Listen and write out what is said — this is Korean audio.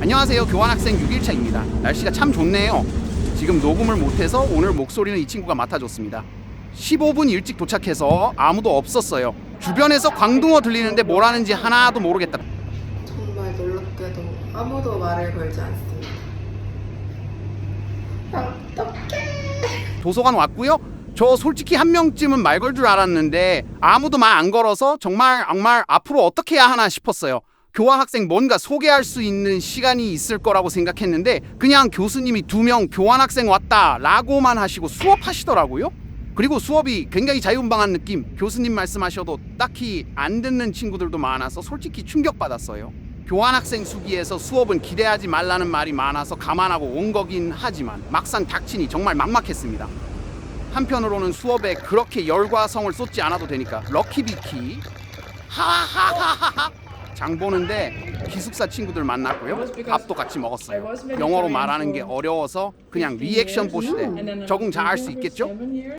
안녕하세요. 교환학생 6일차입니다. 날씨가 참 좋네요. 지금 녹음을 못해서 오늘 목소리는 이 친구가 맡아줬습니다. 15분 일찍 도착해서 아무도 없었어요. 주변에서 광둥어 들리는데 뭘 하는지 하나도 모르겠다. 정말 놀랍게도 아무도 말을 걸지 않습니다. 어떡해. 도서관 왔고요. 저 솔직히 한 명쯤은 말 걸 줄 알았는데 아무도 말 안 걸어서 정말 정말 앞으로 어떻게 해야 하나 싶었어요. 교환 학생 뭔가 소개할 수 있는 시간이 있을 거라고 생각했는데 그냥 교수님이 두 명 교환 학생 왔다라고만 하시고 수업하시더라고요. 그리고 수업이 굉장히 자유분방한 느낌. 교수님 말씀하셔도 딱히 안 듣는 친구들도 많아서 솔직히 충격받았어요. 교환 학생 수기에서 수업은 기대하지 말라는 말이 많아서 감안하고 온 거긴 하지만 막상 닥치니 정말 막막했습니다. 한편으로는 수업에 그렇게 열과 성을 쏟지 않아도 되니까 럭키비키 하하하하하 장 보는데 기숙사 친구들 만났고요 밥도 같이 먹었어요 영어로 말하는 게 어려워서 그냥 리액션 보시되 적응 잘 할 수 있겠죠?